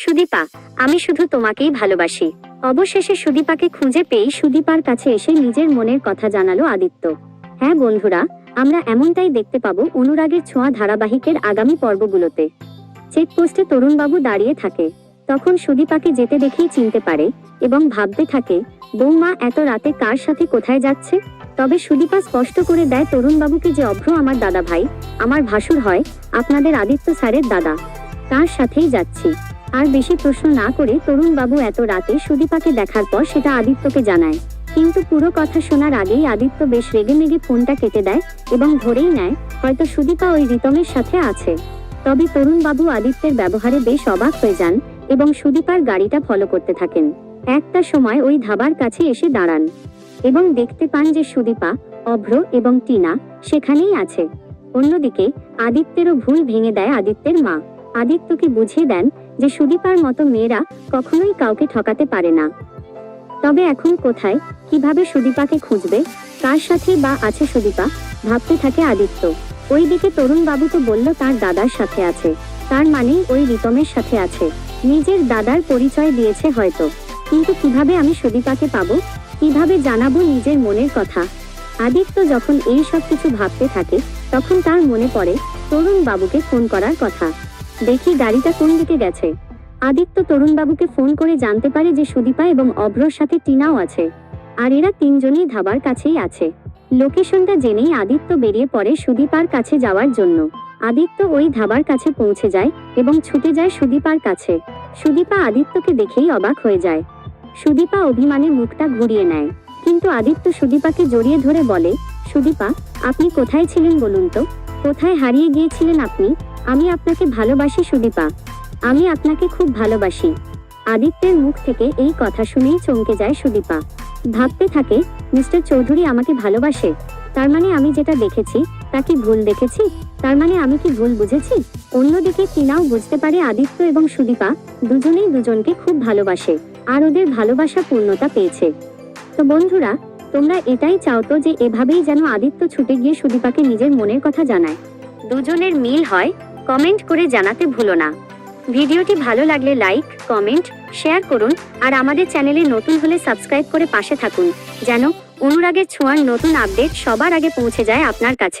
সুদীপা, আমি শুধু তোমাকেই ভালোবাসি। অবশেষে সুদীপাকে খুঁজে পেয়ে সুদীপার কাছে এসে নিজের মনের কথা জানালো আদিত্য। হ্যাঁ বন্ধুরা, আমরা এমনটাই দেখতে পাবো অনুরাগের ছোঁয়া ধারাবাহিকের আগামী পর্বগুলোতে। চেকপোস্টে তরুণবাবু দাঁড়িয়ে থাকে। তখন সুদীপাকে যেতে দেখেই চিনতে পারে এবং ভাবতে থাকে, বৌমা এত রাতে কার সাথে কোথায় যাচ্ছে? তবে সুদীপা স্পষ্ট করে দেয় তরুণবাবুকে যে অভ্র আমার দাদা ভাই আমার ভাসুর হয়, আপনাদের আদিত্য স্যারের দাদা। তার সাথেই যাচ্ছি। আর বেশি প্রশ্ন না করে তরুণবাবু এত রাতে সুদীপাকে দেখার পর সেটা আদিত্যকে জানায়। কিন্তু পুরো কথা শোনার আগেই আদিত্য বেশ রেগে মেগে ফোনটা কেটে দেয় এবং ধরেই নেয়, হয়তো সুদীপা ওই রিতমের সাথে আছে। তবে তরুণবাবু আদিত্যের ব্যবহারে বেশ অবাক হয়ে যান এবং সুদীপার গাড়িটা ফলো করতে থাকেন। একটা সময় ওই ধাবার কাছে এসে দাঁড়ান এবং দেখতে পান যে সুদীপা, অভ্র এবং টিনা সেখানেই আছে। অন্যদিকে আদিত্যেরও ভুল ভেঙে দেয় আদিত্যের মা। আদিত্যকে বুঝিয়ে দেন যে সুদীপার মতো মেয়েরা কখনোই কাউকে ঠকাতে পারে না। তবে এখন কোথায়, কীভাবে সুদীপাকে খুঁজবে, কার সাথে বা আছে সুদীপা, ভাবতে থাকে আদিত্য। ওইদিকে তরুণ বাবু তো বলল তার দাদার সাথে আছে। তার মানে ওই রিতমের সাথে আছে। নিজের দাদার পরিচয় দিয়েছে হয়তো। কিন্তু কীভাবে আমি সুদীপাকে পাবো? কীভাবে জানাব নিজের মনের কথা? আদিত্য যখন এই সব কিছু ভাবতে থাকে, তখন তার মনে পড়ে তরুণ বাবুকে ফোন করার কথা। দেখি গাড়িটা কোন দিকে গেছে। আদিত্য তরুণবাবুকে ফোন করে জানতে পারে যে সুদীপা এবং অভ্রর সাথে টিনাও আছে। আর এরা তিনজনই ধাবার কাছেই আছে। লোকেশনটা জেনেই আদিত্য বেরিয়ে পড়ে সুদীপার কাছে যাওয়ার জন্য। আদিত্য ওই ধাবার কাছে পৌঁছে যায় এবং ছুটে যায় সুদীপার কাছে। সুদীপা আদিত্যকে দেখেই অবাক হয়ে যায়। সুদীপা অভিমানে মুখটা ঘুরিয়ে নেয়। কিন্তু আদিত্য সুদীপাকে জড়িয়ে ধরে বলে, সুদীপা, আপনি কোথায় ছিলেন বলুন তো? কোথায় হারিয়ে গিয়েছিলেন আপনি? আমি আপনাকে ভালোবাসি সুদীপা। আমি আপনাকে খুব ভালোবাসি। আদিত্যের মুখ থেকে এই কথা শুনেই চমকে যায় সুদীপা। ভাবতে থাকে, মিস্টার চৌধুরী আমাকে ভালোবাসে। তার মানে আমি যেটা দেখেছি, তা কি ভুল দেখেছি? তার মানে আমি কি ভুল বুঝেছি? অন্যদিকে টিনাও বুঝতে পারে আদিত্য এবং সুদীপা দুজনেই দুজনকে খুব ভালোবাসে, আর ওদের ভালোবাসা পূর্ণতা পেয়েছে। তো বন্ধুরা, তোমরা এটাই চাও তো যে এভাবেই যেন আদিত্য ছুটে গিয়ে সুদীপাকে নিজের মনের কথা জানায়। দুজনের মিল হয় কমেন্ট করে জানাতে ভুলো না। ভিডিওটি ভালো লাগলে লাইক, কমেন্ট, শেয়ার করুন আর আমাদের চ্যানেলে নতুন হলে সাবস্ক্রাইব করে পাশে থাকুন, যেন অনুরাগের ছোঁয়ার নতুন আপডেট সবার আগে পৌঁছে যায় আপনার কাছে।